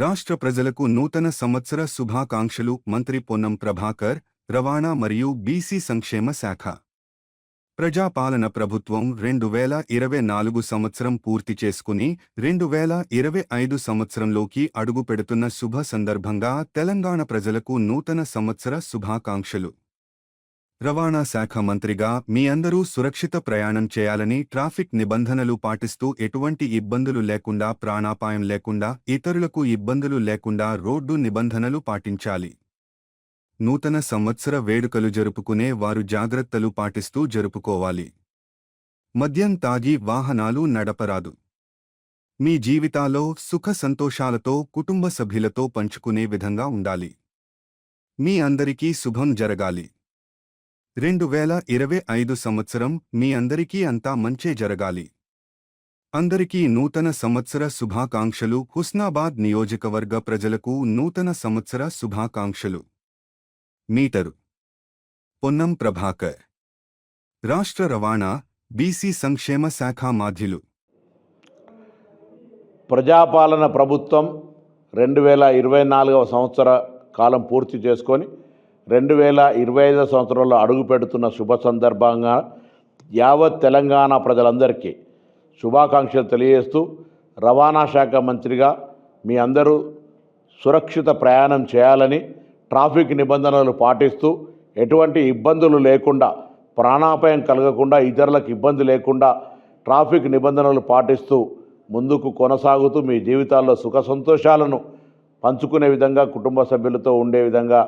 రాష్ట్ర ప్రజలకు నూతన సంవత్సర శుభాకాంక్షలు మంత్రి పొన్నం ప్రభాకర్ రవాణా మరియు బీసీ సంక్షేమ శాఖ. ప్రజాపాలన ప్రభుత్వం రెండు వేల ఇరవై నాలుగు సంవత్సరం పూర్తి చేసుకుని రెండు వేల ఇరవై ఐదు సంవత్సరంలోకి అడుగుపెడుతున్న శుభ సందర్భంగా తెలంగాణ ప్రజలకు నూతన సంవత్సర శుభాకాంక్షలు. రవాణా శాఖ మంత్రిగా మీ అందరూ సురక్షిత ప్రయాణం చేయాలని ట్రాఫిక్ నిబంధనలు పాటిస్తూ ఎటువంటి ఇబ్బందులు లేకుండా ప్రాణాపాయం లేకుండా ఇతరులకు ఇబ్బందులు లేకుండా రోడ్డు నిబంధనలు పాటించాలి. నూతన సంవత్సర వేడుకలు జరుపుకునే వారు జాగ్రత్తలు పాటిస్తూ జరుపుకోవాలి. మద్యం తాగి వాహనాలు నడపరాదు. మీ జీవితాల్లో సుఖ సంతోషాలతో కుటుంబ సభ్యులతో పంచుకునే విధంగా ఉండాలి. మీ అందరికీ శుభం జరగాలి. రెండు వేల ఇరవై ఐదు సంవత్సరం మీ అందరికీ అంతా మంచే జరగాలి. అందరికీ నూతన సంవత్సర శుభాకాంక్షలు. హుస్నాబాద్ నియోజకవర్గ ప్రజలకు నూతన సంవత్సర శుభాకాంక్షలు. మీటరు. పొన్నం ప్రభాకర్. రాష్ట్ర రవాణా బీసీ సంక్షేమ శాఖ మాధ్యులు. ప్రజాపాలన ప్రభుత్వం రెండు వేల ఇరవై నాలుగవ సంవత్సర కాలం పూర్తి చేసుకొని రెండు వేల ఇరవై ఐదో సంవత్సరంలో అడుగుపెడుతున్న శుభ సందర్భంగా యావత్ తెలంగాణ ప్రజలందరికీ శుభాకాంక్షలు తెలియజేస్తూ రవాణా శాఖ మంత్రిగా మీ అందరూ సురక్షిత ప్రయాణం చేయాలని ట్రాఫిక్ నిబంధనలు పాటిస్తూ ఎటువంటి ఇబ్బందులు లేకుండా ప్రాణాపాయం కలగకుండా ఇతరులకు ఇబ్బంది లేకుండా ట్రాఫిక్ నిబంధనలు పాటిస్తూ ముందుకు కొనసాగుతూ మీ జీవితాల్లో సుఖ సంతోషాలను పంచుకునే విధంగా కుటుంబ సభ్యులతో ఉండే విధంగా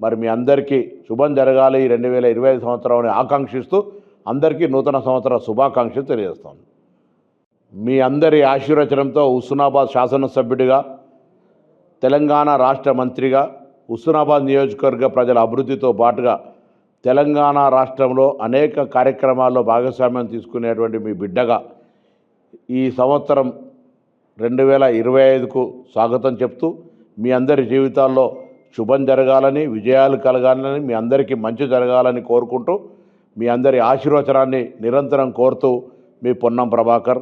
మరి మీ అందరికీ శుభం జరగాలి రెండు వేల ఇరవై ఐదు సంవత్సరం ఆకాంక్షిస్తూ అందరికీ నూతన సంవత్సర శుభాకాంక్షలు తెలియజేస్తాను. మీ అందరి ఆశీర్వచనంతో హుస్నాబాద్ శాసనసభ్యుడిగా తెలంగాణ రాష్ట్ర మంత్రిగా హుస్నాబాద్ నియోజకవర్గ ప్రజల అభివృద్ధితో పాటుగా తెలంగాణ రాష్ట్రంలో అనేక కార్యక్రమాల్లో భాగస్వామ్యం తీసుకునేటువంటి మీ బిడ్డగా ఈ సంవత్సరం రెండు వేల ఇరవై ఐదుకు స్వాగతం చెప్తూ మీ అందరి జీవితాల్లో శుభం జరగాలని విజయాలు కలగాలని మీ అందరికీ మంచి జరగాలని కోరుకుంటూ మీ అందరి ఆశీర్వచనాన్ని నిరంతరం కోరుతూ మీ పొన్నం ప్రభాకర్